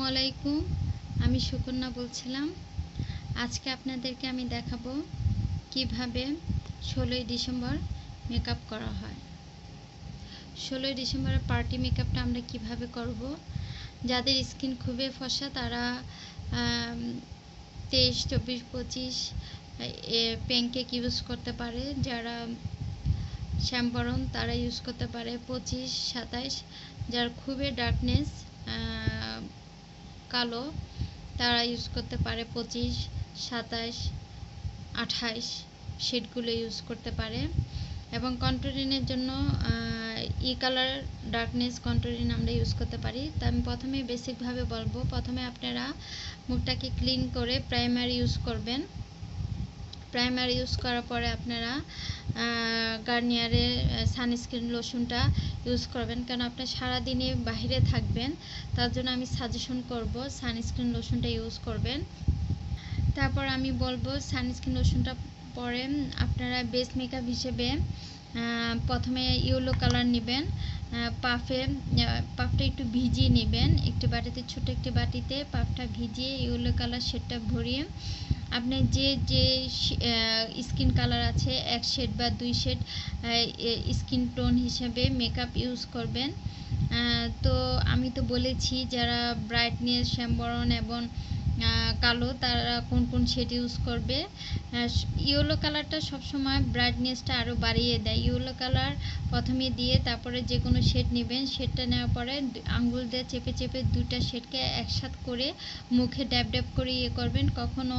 আসসালামু আলাইকুম। আমি সুকন্যা বলছিলাম। আজকে আপনাদেরকে আমি দেখাবো কীভাবে ষোলোই ডিসেম্বর মেকআপ করা হয়। ষোলোই ডিসেম্বরের পার্টি মেকআপটা আমরা কীভাবে করব? যাদের স্কিন খুবই ফসা, তারা তেইশ, চব্বিশ, পঁচিশ প্যানকেক ইউজ করতে পারে। যারা শ্যামবরণ, তারা ইউজ করতে পারে পঁচিশ, সাতাইশ। যার খুবই ডার্কনেস কালো, তারা ইউজ করতে পারে পঁচিশ, সাতাশ আঠাইশ শেডগুলো ইউজ করতে পারে। এবং কন্ট্রোলিনের জন্য ই কালার ডার্কনেস কন্ট্রোলিন আমরা ইউজ করতে পারি। তা আমি প্রথমে বেসিকভাবে বলব। প্রথমে আপনারা মুখটাকে ক্লিন করে প্রাইমার ইউজ করবেন। প্রাইমার ইউজ করার পরে আপনারা গার্নিয়ারের সানস্ক্রিন লোশনটা ইউজ করবেন। কারণ আপনি সারাদিনে বাহিরে থাকবেন, তার জন্য আমি সাজেশন করব সানস্ক্রিন লোশনটা ইউজ করবেন। তারপর আমি বলব সানস্ক্রিন লোশনটা পরে আপনারা বেস মেকআপ হিসেবে প্রথমে ইয়েলো কালার নেবেন। পাফে পাফটা একটু ভিজিয়ে নেবেন। একটি বাটিতে ছোট একটি বাটিতে পাফটা ভিজিয়ে ইয়েলো কালার শেডটা ভরিয়ে আপনি যে যে স্কিন কালার আছে, এক শেড বা দুই শেড স্কিন টোন হিসেবে মেকআপ ইউজ করবেন। তো আমি তো বলেছি যারা ব্রাইটনেস শ্যামবরণ এবং কালো তারা কোন কোন শেড ইউজ করবে। ইয়েলো কালারটা সবসময় ব্রাইটনেসটা আরও বাড়িয়ে দেয়। ইয়েলো কালার প্রথমে দিয়ে তারপরে যে কোনো শেড নেবেন শেডটা নেওয়ার পরে আঙ্গুল দিয়ে চেপে চেপে দুটা শেডকে একসাথ করে মুখে ড্যাব ড্যাব করে ইয়ে করবেন। কখনো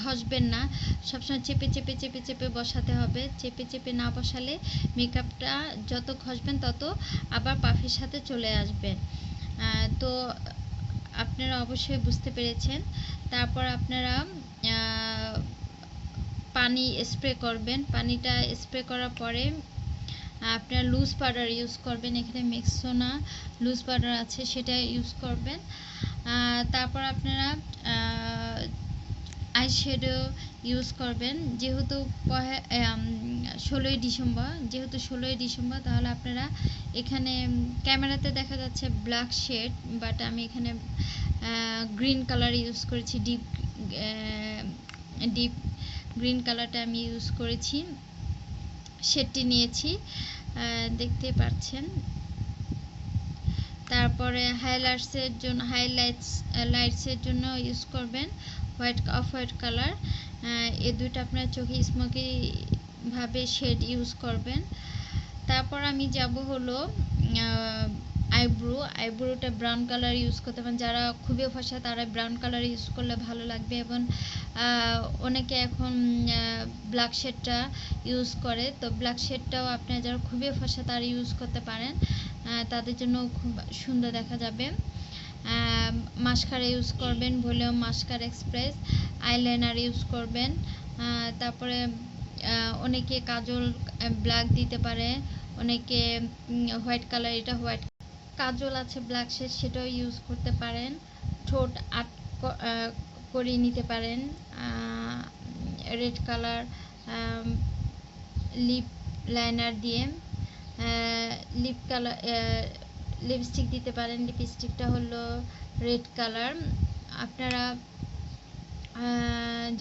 ঘষবেন না। সবসময় চেপে চেপে চেপে চেপে বসাতে হবে। চেপে চেপে না বসালে মেকআপটা যত ঘষবেন তত আবার পাফের সাথে চলে আসবে। তো আপনারা অবশ্যই বুঝতে পেরেছেন। তারপর আপনারা পানি স্প্রে করবেন। পানিটা স্প্রে করার পরে, আপনারা লুজ পাউডার ইউজ করবেন। এখানে মিক্সোনা লুজ পাউডার আছে, সেটা ইউজ করবেন। তারপর আপনারা আইশ্যাডো ইউজ করবেন। যেহেতু ষোলোই ডিসেম্বর, যেহেতু ষোলোই ডিসেম্বর, তাহলে আপনারা এখানে ক্যামেরাতে দেখা যাচ্ছে ব্ল্যাক শেড বাট আমি এখানে গ্রিন কালার ইউজ করেছি ডিপ ডিপ গ্রিন কালারটা আমি ইউজ করেছি। শেডটি নিয়েছি দেখতে পাচ্ছেন। তারপরে হাইলাইটসের জন্য হাইলাইটস লাইটসের জন্য ইউজ করবেন। White off white colour. এ দুইটা আপনার চোখে স্মোকি ভাবে শেড ইউজ করবেন। তারপর আমি যাব হলো আইব্রো। আইব্রোটা ব্রাউন কালার ইউজ করতে পারেন। যারা খুবই ফসা তারা ব্রাউন কালার ইউজ করলে ভালো লাগবে। এবং অনেকে এখন ব্ল্যাক শেডটা ইউজ করে। তো ব্ল্যাক শেডটাও আপনার যারা খুবই ফসা তারা ইউজ করতে পারেন। তাদের জন্য খুব সুন্দর দেখা যাবে। মাস্কারা ইউজ করবেন volume mascara express eyeliner use করবেন। তারপরে অনেকে কাজল ব্ল্যাক দিতে পারে, অনেকে হোয়াইট কালার এটা হোয়াইট কাজল আছে ব্ল্যাক শেড সেটাও ইউজ করতে পারেন। ঠোঁট আট করিয়ে নিতে পারেন। রেড কালার লিপ লাইনার দিয়ে। লিপ কালার লিপস্টিক দিতে পারেন লিপস্টিকটা হলো রেড কালার আপনারা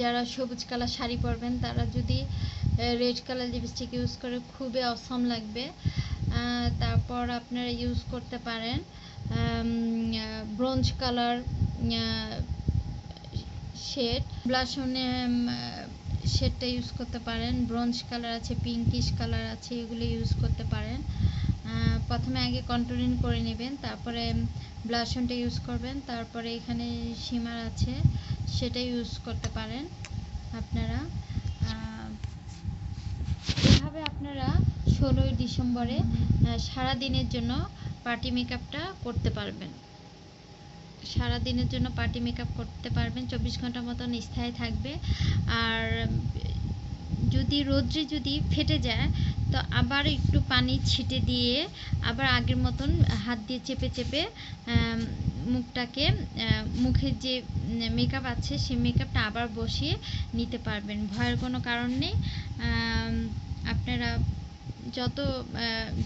যারা সবুজ কালার শাড়ি পরবেন, তারা যদি রেড কালার লিপস্টিক ইউজ করে, খুবই অসম লাগবে। তারপর আপনারা ইউজ করতে পারেন ব্রোঞ্জ কালার শেড ব্লাশনে শেডটা ইউজ করতে পারেন। ব্রোঞ্জ কালার আছে পিঙ্কিশ কালার আছে, এগুলো ইউজ করতে পারেন। প্রথমে আগে কন্ট্রোলিং করে নেবেন তারপরে ব্লাশনটা ইউজ করবেন তারপরে এখানে সীমার আছে সেটা ইউজ করতে পারেন আপনারা। এভাবে আপনারা ষোলোই ডিসেম্বরে সারা দিনের জন্য পার্টি মেকআপটা করতে পারবেন। সারা দিনের জন্য পার্টি মেকআপ করতে পারবেন চব্বিশ ঘণ্টা মতন স্থায়ী থাকবে। আর যদি রোদ্রে যদি ফেটে যায়, তো আবার একটু পানি ছিটে দিয়ে আবার আগের মতন হাত দিয়ে চেপে চেপে মুখটাকে মুখের যে মেকআপ আছে, সেই মেকআপটা আবার বসিয়ে নিতে পারবেন। ভয়ের কোনো কারণ নেই। যত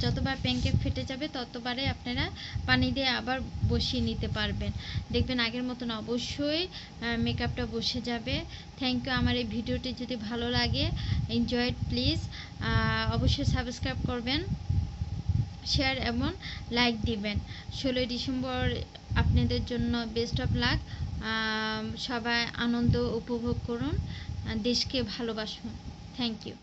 যতবার প্যানকেক ফেটে যাবে, ততবারে আপনারা পানি দিয়ে আবার বসিয়ে নিতে পারবেন। দেখবেন আগের মতন অবশ্যই মেকআপটা বসে যাবে। থ্যাংক ইউ আমার এই ভিডিওটি যদি ভালো লাগে এনজয় প্লিজ অবশ্যই সাবস্ক্রাইব করবেন শেয়ার এবং লাইক দিবেন। ষোলোই ডিসেম্বর আপনাদের জন্য বেস্ট অফ লাক সবাই আনন্দ উপভোগ করুন, দেশকে ভালোবাসুন। Thank you